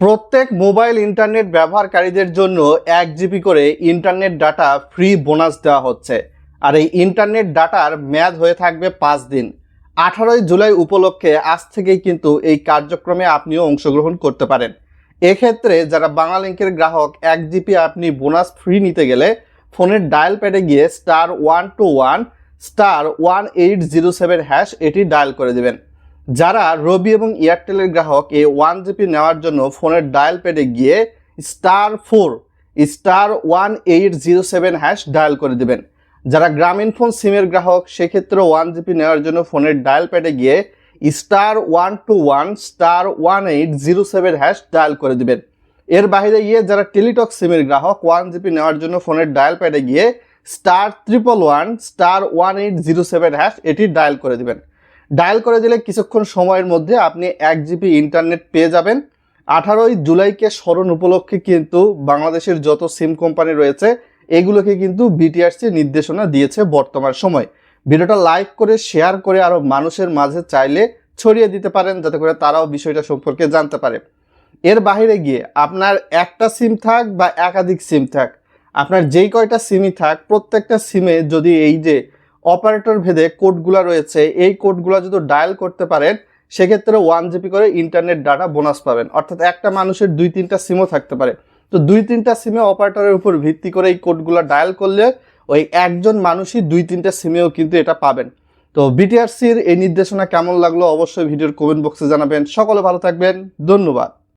প্রত্যেক mobile internet ব্যবহারকারীদের জন্য এক জিবি করে ইন্টারনেট ডাটা ফ্রি বোনাস দেওয়া হচ্ছে। আর এই ইন্টারনেট ডাটার মেয়াদ হয়ে থাকবে পাঁচ দিন। আঠারোই জুলাই উপলক্ষে আজ থেকেই কিন্তু এই কার্যক্রমে আপনিও অংশগ্রহণ করতে পারেন। এক্ষেত্রে যারা বাংলালিংকের গ্রাহক, এক জিবি আপনি বোনাস ফ্রি নিতে গেলে ফোনের ডায়াল প্যাডে গিয়ে star one two one star one eight zero seven hash এটি ডায়াল করে দেবেন। যারা রবি এবং এয়ারটেলের গ্রাহক, এই ওয়ান জিবি নেওয়ার জন্য ফোনের ডায়াল প্যাডে গিয়ে star four, star one eight zero seven hash dial করে দেবেন। যারা গ্রামীণ ফোন সিমের গ্রাহক, সেক্ষেত্রে ওয়ান জিবি নেওয়ার জন্য ফোনের ডায়াল প্যাডে গিয়ে star one two one, star one eight zero seven hash dial করে দেবেন। এর বাইরে গিয়ে যারা টেলিটক সিমের গ্রাহক, ওয়ান জিবি নেওয়ার জন্য ফোনের ডায়াল প্যাডে গিয়ে star triple one, star one eight zero seven hash এটি ডায়াল করে দেবেন। ডায়াল করে দিলে কিছুক্ষণ সময়ের মধ্যে আপনি এক জিবি ইন্টারনেট পেয়ে যাবেন। আঠারোই জুলাইকে স্মরণ উপলক্ষে কিন্তু বাংলাদেশের যত সিম কোম্পানি রয়েছে, এগুলোকে কিন্তু বিটিআরসি নির্দেশনা দিয়েছে বর্তমান সময়। ভিডিওটা লাইক করে, শেয়ার করে আরও মানুষের মাঝে চাইলে ছড়িয়ে দিতে পারেন, যাতে করে তারাও বিষয়টা সম্পর্কে জানতে পারে। এর বাইরে গিয়ে আপনার একটা সিম থাক বা একাধিক সিম থাক, আপনার যেই কয়টা সিমই থাক, প্রত্যেকটা সিমে যদি এই যে অপারেটর ভেদে কোডগুলো রয়েছে, এই কোডগুলো যদি ডায়াল করতে পারেন, সেক্ষেত্রে ওয়ান জিবি করে ইন্টারনেট ডাটা বোনাস পাবেন। অর্থাৎ একটা মানুষের দুই তিনটা সিমও থাকতে পারে। তো দুই তিনটা সিমে অপারেটরের উপর ভিত্তি করে এই কোডগুলো ডায়াল করলে ওই একজন মানুষই দুই তিনটা সিমেও কিন্তু এটা পাবেন। তো বিটিআরসির এই নির্দেশনা কেমন লাগল অবশ্যই ভিডিওর কমেন্ট বক্সে জানাবেন। সকলে ভালো থাকবেন। ধন্যবাদ।